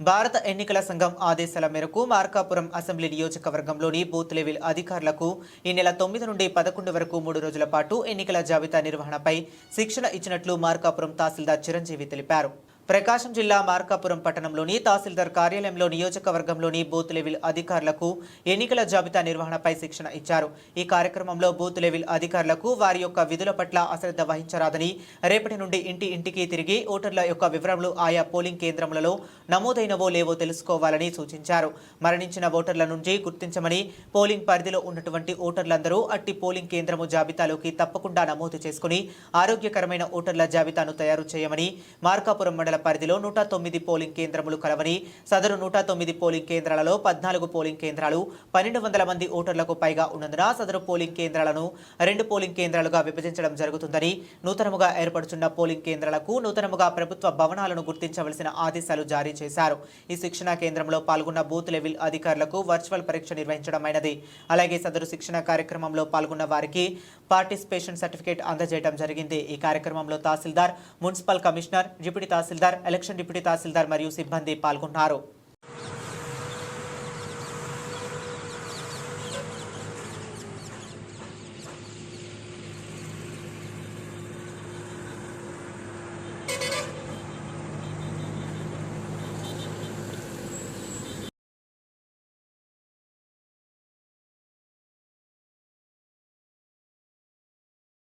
భారత ఎన్నికల సంఘం ఆదేశాల మేరకు మార్కాపురం అసెంబ్లీ నియోజకవర్గంలోని బూత్ లెవెల్ అధికారులకు ఈ నెల తొమ్మిది నుండి పదకొండు వరకు మూడు రోజుల పాటు ఎన్నికల జాబితా నిర్వహణపై శిక్షణ ఇచ్చినట్లు మార్కాపురం తహసీల్దార్ చిరంజీవి తెలిపారు. ప్రకాశం జిల్లా మార్కాపురం పట్టణంలోని తహసీల్దార్ కార్యాలయంలో నియోజకవర్గంలోని బూత్ లెవెల్ అధికారులకు ఎన్నికల జాబితా నిర్వహణపై శిక్షణ ఇచ్చారు. ఈ కార్యక్రమంలో బూత్ లెవెల్ అధికారులకు వారి యొక్క విధుల పట్ల అశ్రద్ధ వహించరాదని రేపటి నుండి ఇంటి ఇంటికి తిరిగి ఓటర్ల యొక్క వివరాలు ఆయా పోలింగ్ కేంద్రములలో నమోదైనవో లేవో తెలుసుకోవాలని సూచించారు. మరణించిన ఓటర్ల నుంచి గుర్తించమని పోలింగ్ పరిధిలో ఉన్నటువంటి ఓటర్లందరూ అట్టి పోలింగ్ కేంద్రము జాబితాలోకి తప్పకుండా నమోదు చేసుకుని ఆరోగ్యకరమైన ఓటర్ల జాబితాను తయారు చేయమని మార్కాపురం మండల పరిధిలో నూట తొమ్మిది పోలింగ్ కేంద్రములు కలవని సదరు నూట తొమ్మిది పోలింగ్ కేంద్రాలలో పద్నాలుగు పోలింగ్ కేంద్రాలు పన్నెండు వందల మంది ఓటర్లకు పైగా ఉన్నందున సదరు పోలింగ్ కేంద్రాలను రెండు పోలింగ్ కేంద్రాలుగా విభజించడం జరుగుతుందని నూతనముగా ఏర్పడుతున్న పోలింగ్ కేంద్రాలకు నూతనముగా ప్రభుత్వ భవనాలను గుర్తించవలసిన ఆదేశాలు జారీ చేశారు. ఈ శిక్షణా కేంద్రంలో పాల్గొన్న బూత్ లెవెల్ అధికారులకు వర్చువల్ పరీక్ష నిర్వహించడమైనది. అలాగే సదరు శిక్షణ కార్యక్రమంలో పాల్గొన్న వారికి పార్టిసిపేషన్ సర్టిఫికేట్ అందజేయడం జరిగింది. ఈ కార్యక్రమంలో తహసీల్దార్ మున్సిపల్ కమిషనర్ డిప్యూటీ తహసీల్దార్ ఎలక్షన్ డిప్యూటీ తహసీల్దార్ మరియు సిబ్బంది పాల్గొన్నారు.